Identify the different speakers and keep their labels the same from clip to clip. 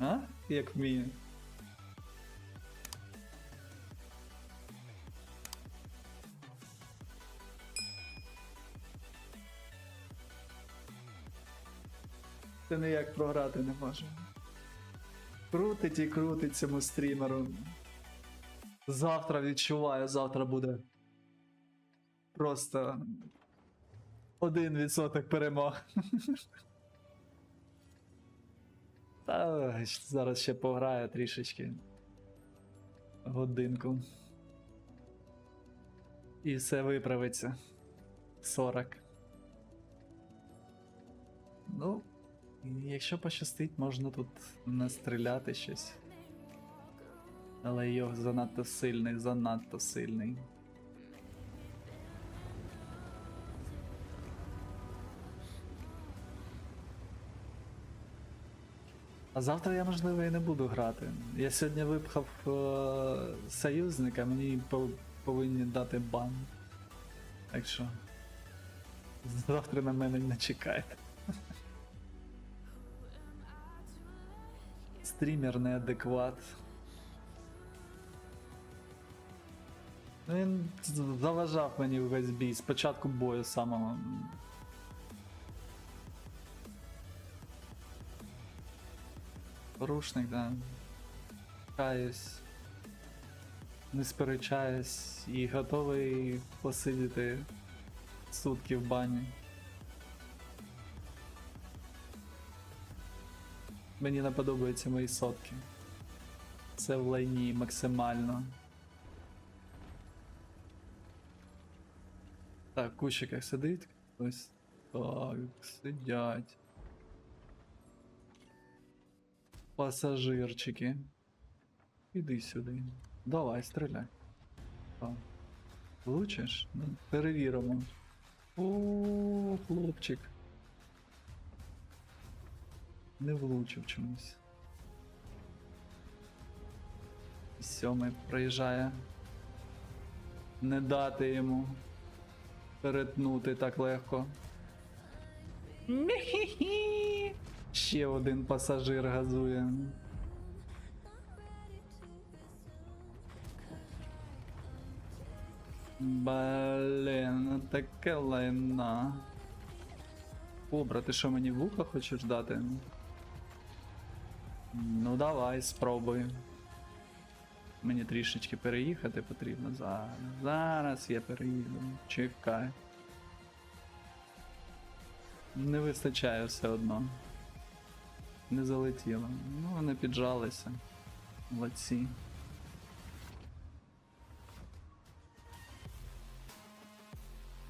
Speaker 1: А? Як вміє. Це ніяк програти не може. Крутить і крутить цьому стрімеру. Завтра відчуваю, завтра буде просто один відсоток перемог. Та зараз ще пограю трішечки. Годинку. І все виправиться. 40. Ну, якщо пощастить, можна тут настріляти щось. Але його занадто сильний, занадто сильний. А завтра я, можливо, і не буду грати. Я сьогодні випхав е- союзника, мені пов- повинні дати бан. Так що. Завтра на мене не чекайте. Стрімер неадекват. Ну, Він заважав мені увесь бій з початку бою самого. Порушник, да. Каюсь. Не сперечаюсь і готовий посидіти сутки в бані. Мені не подобаються мої сотки. Це в лайні максимально. Так, в кущиках сидить хтось. Так, сидять. Пасажирчики. Іди сюди. Давай, стріляй. Влучиш? Ну, перевіримо. О, хлопчик. Не влучив чомусь. Сьомий проїжджає. Не дати йому перетнути так легко. Мі-хі-хі. Ще один пасажир газує. Блін, таке лайна. Кобра, ти що мені вуха хочеш дати? Ну давай, спробуй. Мені трішечки переїхати потрібно. Зараз. Зараз я переїду. Чекай. Не вистачає все одно. Не залетіло. Ну, вони піджалися. Молодці.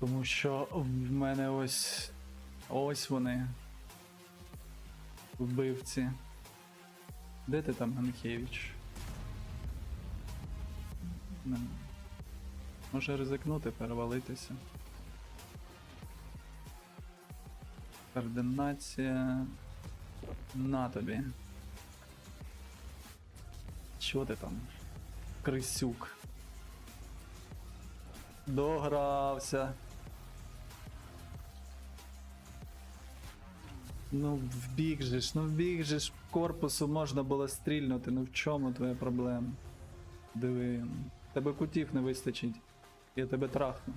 Speaker 1: Тому що в мене ось. Ось вони. Вбивці. Де ти там, Ганкевич? Не. Може ризикнути, перевалитися. Координація. На тобі. Чого ти там? Крисюк. Догрався. Ну, в бік же ж, ну в бік же ж корпусу можна було стрільнути, ну в чому твоя проблема? Диви, тебе кутів не вистачить. Я тебе трахну.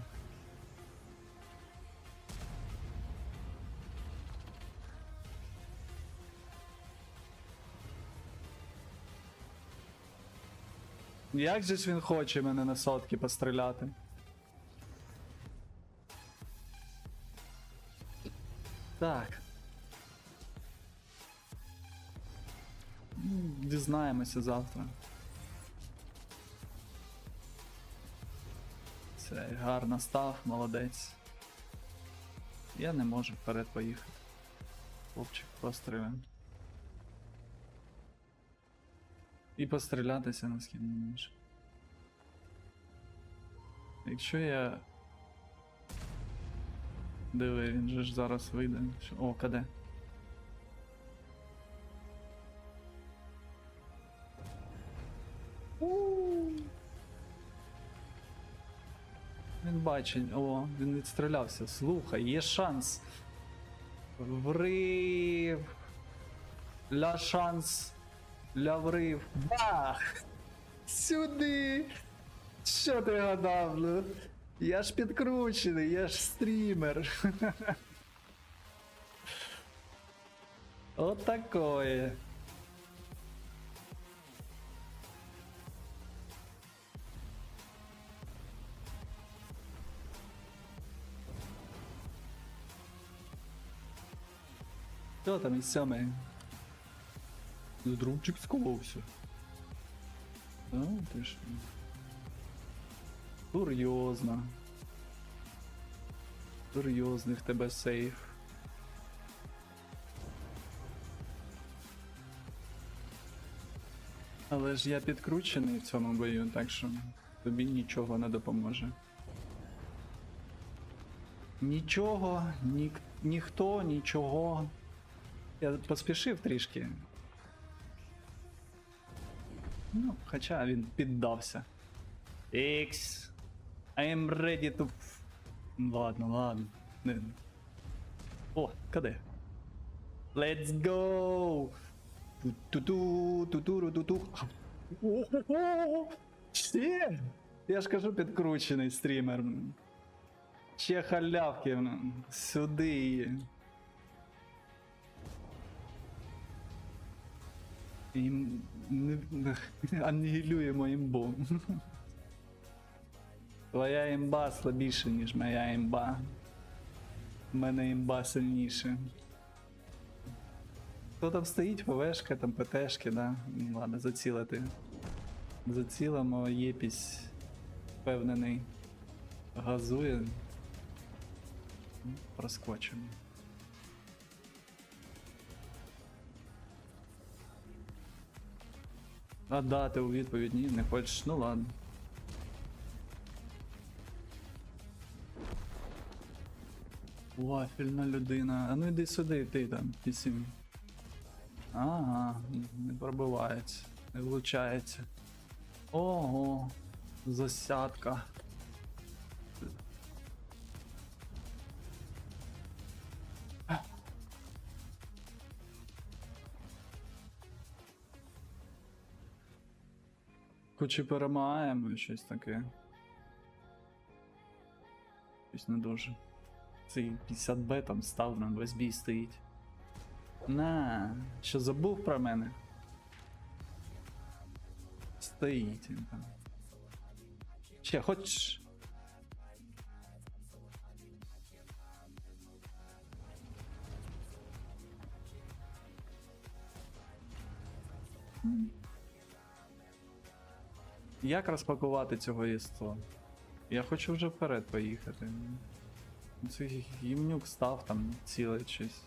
Speaker 1: Як же ж він хоче мене на сотки постріляти? Так. Ну, Дізнаємося завтра. Це гарно став, молодець. Я не можу вперед поїхати. Хлопчик постріляв. І пострілятися на може. Якщо я. Диви, він же ж зараз вийде. О, КД. Він бачить, о, він відстрілявся. Слухай, є шанс. Врив. Ля шанс Ляврив. Бах! Сюди! Що ти гадав, ну? Я ж підкручений, я ж стрімер. От такое. Хто там із сьомий? Дручик сховався. Ну, ти ж. Серйозно. Серйозний в тебе сейф. Але ж я підкручений в цьому бою, так що тобі нічого не допоможе. Нічого, ні, ніхто, нічого. Я поспішив трішки. Ну, хоча він піддався. Ікс. I am ready to. Ладно, ладно. О, куди? Let's go! Ту-ту-ту, ту-ту-ру-ту-ту. Ще? Я ж кажу, підкручений стрімер. Ще халявки. Сюди. Ім... Анігілюємо імбу. Твоя імба слабіша, ніж моя імба. У мене імба сильніша. Хто там стоїть, ПВшка, там ПТшки, да? Ну, Ладно, зацілити. Зацілимо, єпісь впевнений. Газує. Проскочимо. А дати у відповідь ні, не хочеш, ну ладно. Вафельна людина. А ну йди сюди, ти там, пісім. Ага, не пробивається, не влучається. Ого, засядка. Хоч і перемагаємо щось таке. Щось не дуже. Цей 50Б там став на весь бій стоїть. На, що забув про мене? Стоїть він там. Ще, хочеш? Як розпакувати цього ЄСТО? Я хочу вже вперед поїхати. Цей гімнюк став там цілий щось.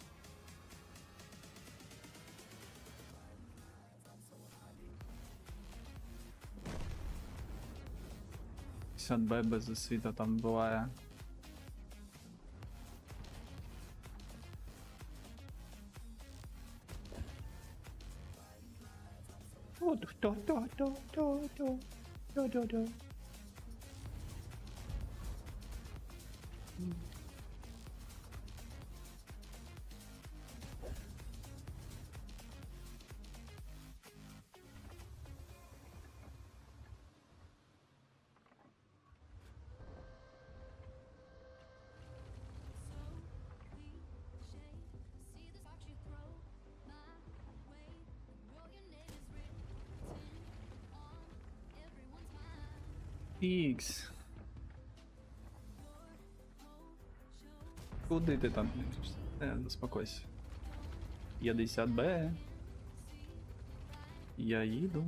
Speaker 1: Б без освіта там буває. От хто, хто, хто, хто, хто, Ікс. Куди ти там? Е, заспокойся. 50Б. Я їду.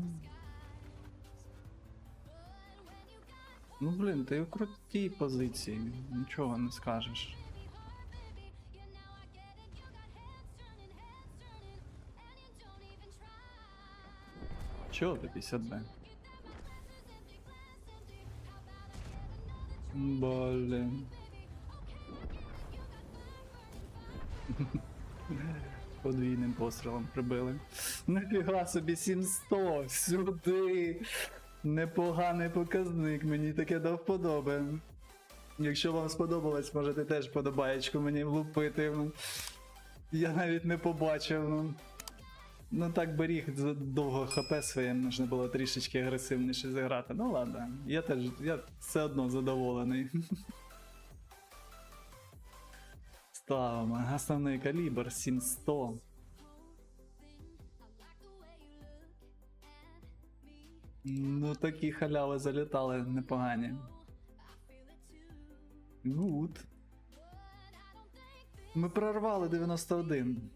Speaker 1: Ну блін, ти в крутій позиції, нічого не скажеш.
Speaker 2: Baby, yeah, now I
Speaker 1: Блін. Подвійним пострілом прибили. Нафіга собі 700 сюди. Непоганий показник, мені таке до вподоби. Якщо вам сподобалось, можете теж подобаєчку мені влупити. Я навіть не побачив. Ну так беріг довго хп своє, можна було трішечки агресивніше зіграти. Ну ладно, я теж я все одно задоволений. Ставимо основний калібр 7100. Ну такі халяви залітали непогані. Гуд. Ми прорвали 91.